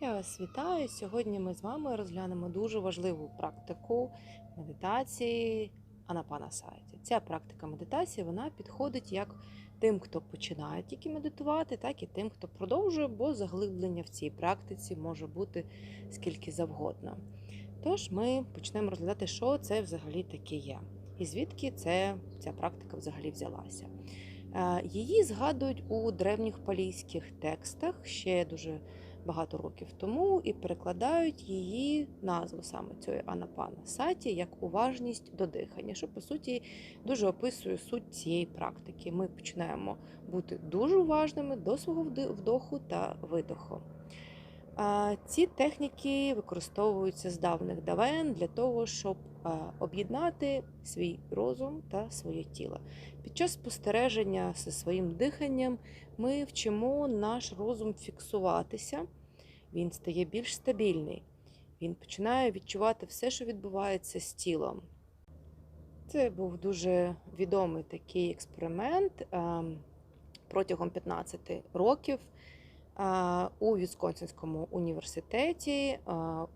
Я вас вітаю. Сьогодні ми з вами розглянемо дуже важливу практику медитації Анапанасаті. Ця практика медитації вона підходить як тим, хто починає тільки медитувати, так і тим, хто продовжує, бо заглиблення в цій практиці може бути скільки завгодно. Тож ми почнемо розглядати, що це взагалі таке є, і звідки це, ця практика взагалі взялася. Е, Її згадують у древніх палійських текстах ще дуже багато років тому і перекладають її назву саме цієї анапана саті як уважність до дихання, що по суті дуже описує суть цієї практики. Ми починаємо бути дуже уважними до свого вдоху та видоху. Ці техніки використовуються з давних давен для того, щоб об'єднати свій розум та своє тіло. Під час спостереження зі своїм диханням ми вчимо наш розум фіксуватися, він стає більш стабільний, він починає відчувати все, що відбувається з тілом. Це був дуже відомий такий експеримент ем, протягом 15 років е, у Вісконсинському університеті, е,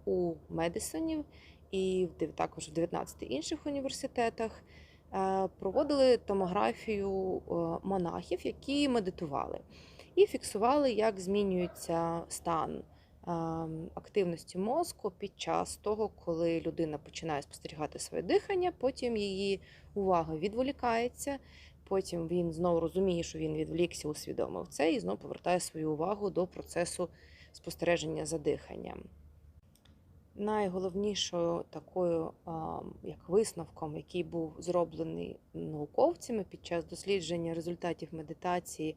у Медисоні і також в 19 інших університетах е, проводили томографію е, монахів, які медитували, і фіксували, як змінюється стан активності мозку під час того, коли людина починає спостерігати своє дихання, потім її увага відволікається. Потім він знову розуміє, що він відвлікся, усвідомив це і знову повертає свою увагу до процесу спостереження за диханням. Найголовнішою такою як висновком, який був зроблений науковцями під час дослідження результатів медитації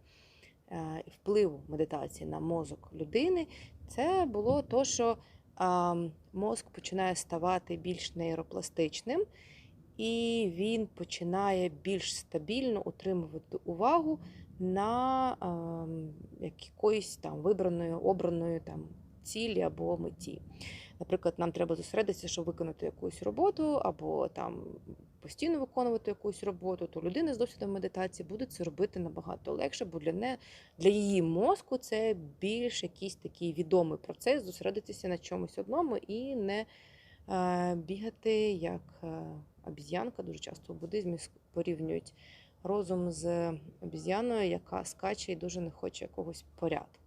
е, впливу медитації на мозок людини, це було то, що а, мозк починає ставати більш нейропластичним, і він починає більш стабільно утримувати увагу на а, якоїсь там вибраної, обраної там цілі або меті. Наприклад, нам треба зосередитися, щоб виконати якусь роботу, або там постійно виконувати якусь роботу, то людина з досвідом медитації буде це робити набагато легше, бо для не для її мозку це більш якийсь такий відомий процес зосередитися на чомусь одному і не е, бігати як е, обіз'янка. Дуже часто у буддизмі порівнюють розум з обіз'яною, яка скаче і дуже не хоче якогось порядку.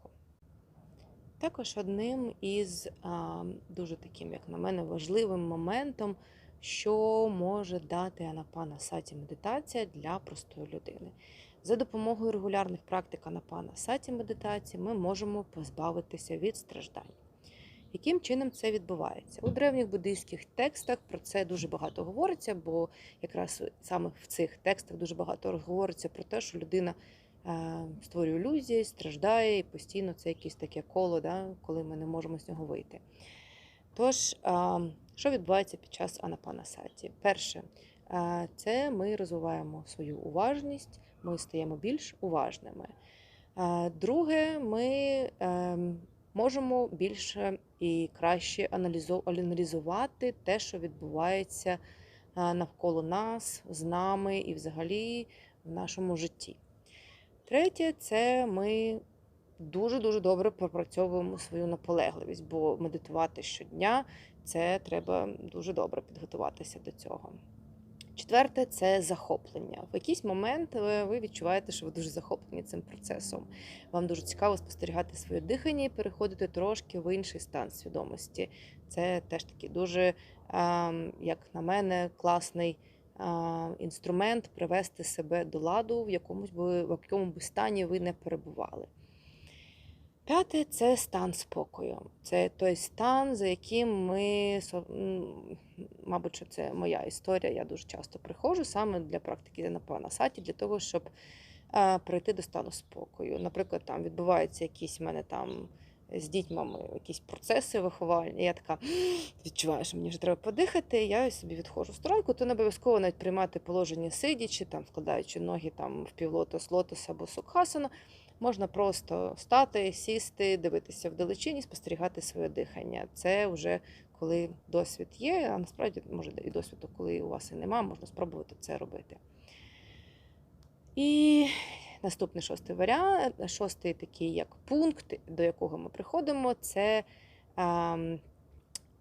Також одним із а, дуже таким, як на мене, важливим моментом, що може дати Анапана Саті медитація для простої людини. За допомогою регулярних практик Анапана Саті медитації ми можемо позбавитися від страждань. Яким чином це відбувається? У древніх буддийських текстах про це дуже багато говориться, бо якраз саме в цих текстах дуже багато говориться про те, що людина створює ілюзії, страждає, і постійно це якесь таке коло, да, коли ми не можемо з нього вийти. Тож, що відбувається під час анапанасаті? Перше, це ми розвиваємо свою уважність, ми стаємо більш уважними. Друге, ми ем, можемо більше і краще аналізувати те, що відбувається навколо нас, з нами і взагалі в нашому житті. Третє, це ми дуже-дуже добре пропрацьовуємо свою наполегливість, бо медитувати щодня це треба дуже добре підготуватися до цього. Четверте це захоплення. В якийсь момент е, ви відчуваєте, що ви дуже захоплені цим процесом. Вам дуже цікаво спостерігати своє дихання і переходити трошки в інший стан свідомості. Це теж такий дуже, як на мене, класний інструмент привести себе до ладу, в якомусь би, в якому би стані ви не перебували. П'яте це стан спокою. Це той стан, за яким ми, мабуть, це моя історія. Я дуже часто приходжу саме для практики на саті, для того, щоб прийти до стану спокою. Наприклад, там відбуваються якісь в мене там з дітьми якісь процеси виховальні. Я така відчуваю, що мені вже треба подихати. Я собі відходжу в сторонку, то не обов'язково навіть приймати положення сидячи, там вкладаючи ноги там в півлотос, лотос або сукхасана. Можна просто стати, сісти, дивитися вдалечині, спостерігати своє дихання. Це вже коли досвід є, а насправді може і досвіду, коли у вас і нема, можна спробувати це робити. І наступний шостий варіант, шостий такий як пункт, до якого ми приходимо, це ем,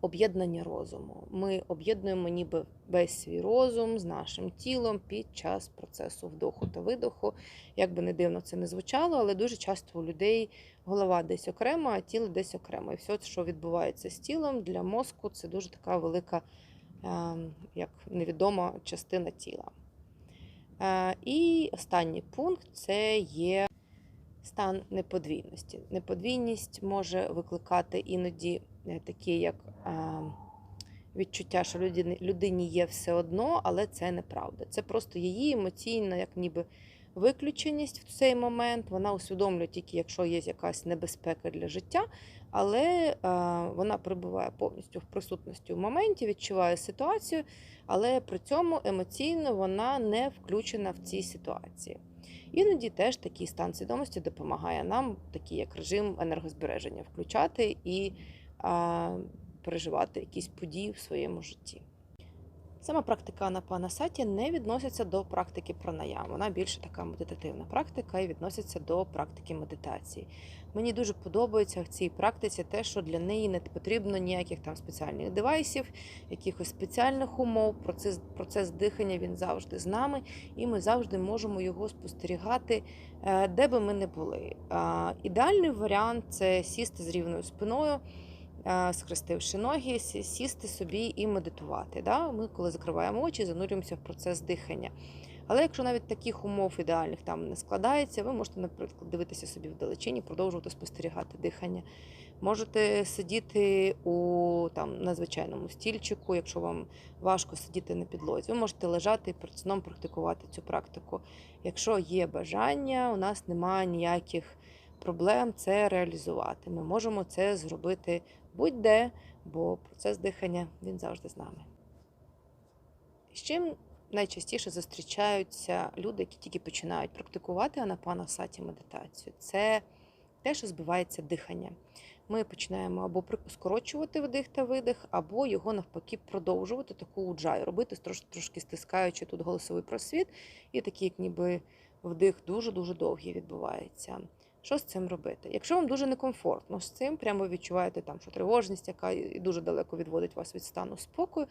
об'єднання розуму. Ми об'єднуємо ніби весь свій розум з нашим тілом під час процесу вдоху та видоху. Як би не дивно це не звучало, але дуже часто у людей голова десь окремо, а тіло десь окремо. І все, що відбувається з тілом для мозку, це дуже така велика, ем, як невідома частина тіла. Е, І останній пункт це є стан неподвійності. Неподвійність може викликати іноді е, такі, як е, відчуття, що людині, людині є все одно, але це неправда. Це просто її емоційна, як ніби виключеність в цей момент. Вона усвідомлює тільки, якщо є якась небезпека для життя, але е, вона перебуває повністю в присутності в моменті, відчуває ситуацію, але при цьому емоційно вона не включена в цій ситуації. Іноді теж такий стан свідомості допомагає нам, такий як режим енергозбереження, включати і а, переживати якісь події в своєму житті. Сама практика Анапанасаті не відноситься до практики пранаям. Вона більше така медитативна практика і відноситься до практики медитації. Мені дуже подобається в цій практиці те, що для неї не потрібно ніяких там спеціальних девайсів, якихось спеціальних умов. Процес, процес дихання він завжди з нами, і ми завжди можемо його спостерігати, е, де би ми не були. Ідеальний варіант це сісти з рівною спиною. Е, Схрестивши ноги, сісти собі і медитувати. Да? Ми, коли закриваємо очі, занурюємося в процес дихання. Але якщо навіть таких умов ідеальних там не складається, ви можете, наприклад, дивитися собі вдалечині, продовжувати спостерігати дихання. Можете сидіти у там на стільчику, якщо вам важко сидіти на підлозі. Ви можете лежати і перед сном практикувати цю практику. Якщо є бажання, у нас немає ніяких проблем це реалізувати. Ми можемо це зробити будь-де, бо процес дихання він завжди з нами. З чим найчастіше зустрічаються люди, які тільки починають практикувати анапанасаті медитацію. Це те, що збивається дихання. Ми починаємо або скорочувати вдих та видих, або його навпаки продовжувати таку уджаю, робити трош, трошки стискаючи тут голосовий просвіт, і такий, як ніби вдих дуже-дуже довгий відбувається. Що з цим робити? Якщо вам дуже некомфортно з цим, прямо відчуваєте там, що тривожність, яка дуже далеко відводить вас від стану спокою,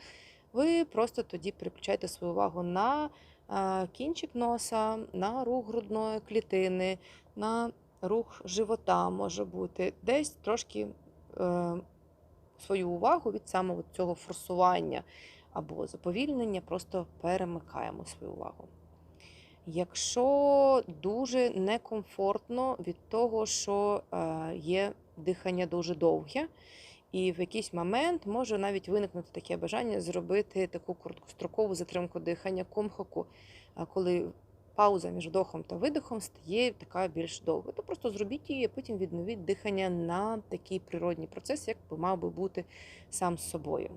ви просто тоді переключаєте свою увагу на кінчик носа, на рух грудної клітини, на рух живота може бути, десь трошки е, свою увагу від самого цього форсування або заповільнення, просто перемикаємо свою увагу. Якщо дуже некомфортно від того, що е, є дихання дуже довге, і в якийсь момент може навіть виникнути таке бажання зробити таку короткострокову затримку дихання комхоку, коли пауза між вдохом та видихом стає така більш довгою. То просто зробіть її, а потім відновіть дихання на такий природній процес, як би мав би бути сам з собою.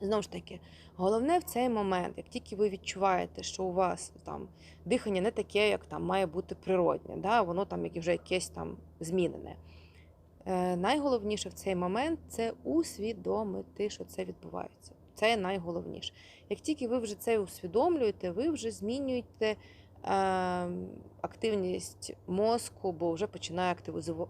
Знову ж таки, головне в цей момент, як тільки ви відчуваєте, що у вас там дихання не таке, як там має бути природне, да? воно там як вже якесь там змінене. Е, найголовніше в цей момент це усвідомити, що це відбувається. Це найголовніше. Як тільки ви вже це усвідомлюєте, ви вже змінюєте активність мозку, бо вже починає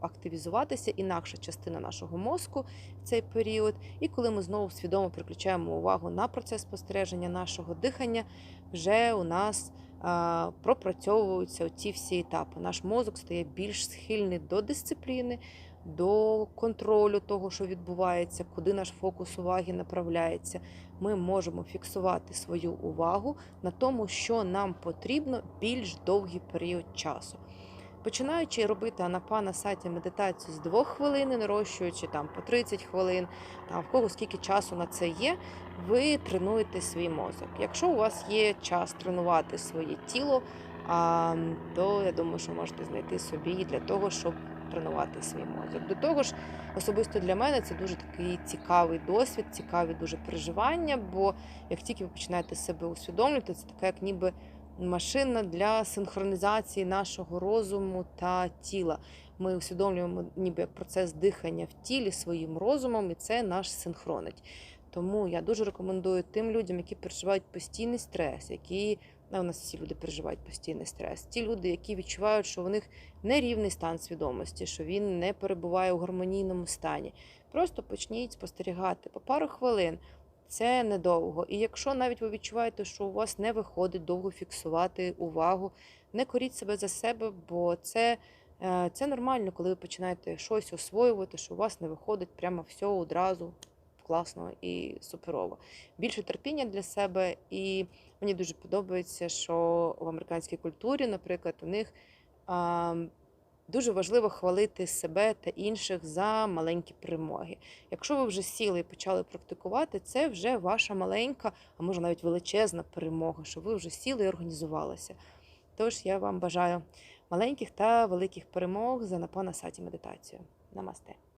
активізуватися інакша частина нашого мозку в цей період. І коли ми знову свідомо переключаємо увагу на процес спостереження нашого дихання, вже у нас пропрацьовуються ці всі етапи. Наш мозок стає більш схильний до дисципліни, до контролю того, що відбувається, куди наш фокус уваги направляється. Ми можемо фіксувати свою увагу на тому, що нам потрібно більш довгий період часу. Починаючи робити анапана сайті медитацію з двох хвилин, нарощуючи там по 30 хвилин, там в кого скільки часу на це є, ви тренуєте свій мозок. Якщо у вас є час тренувати своє тіло, то я думаю, що можете знайти собі для того, щоб тренувати свій мозок. До того ж, особисто для мене це дуже такий цікавий досвід, цікаві дуже переживання, бо як тільки ви починаєте себе усвідомлювати, це така як ніби машина для синхронізації нашого розуму та тіла. Ми усвідомлюємо ніби як процес дихання в тілі своїм розумом, і це наш синхронить. Тому я дуже рекомендую тим людям, які переживають постійний стрес, які а у нас всі люди переживають постійний стрес. Ті люди, які відчувають, що у них нерівний стан свідомості, що він не перебуває у гармонійному стані. Просто почніть спостерігати по пару хвилин. Це недовго. І якщо навіть ви відчуваєте, що у вас не виходить довго фіксувати увагу, не коріть себе за себе, бо це, е, це нормально, коли ви починаєте щось освоювати, що у вас не виходить прямо все одразу класно і суперово. Більше терпіння для себе, і мені дуже подобається, що в американській культурі, наприклад, у них а, дуже важливо хвалити себе та інших за маленькі перемоги. Якщо ви вже сіли і почали практикувати, це вже ваша маленька, а може навіть величезна перемога, що ви вже сіли і організувалися. Тож я вам бажаю маленьких та великих перемог за напана саті медитацію. Намасте.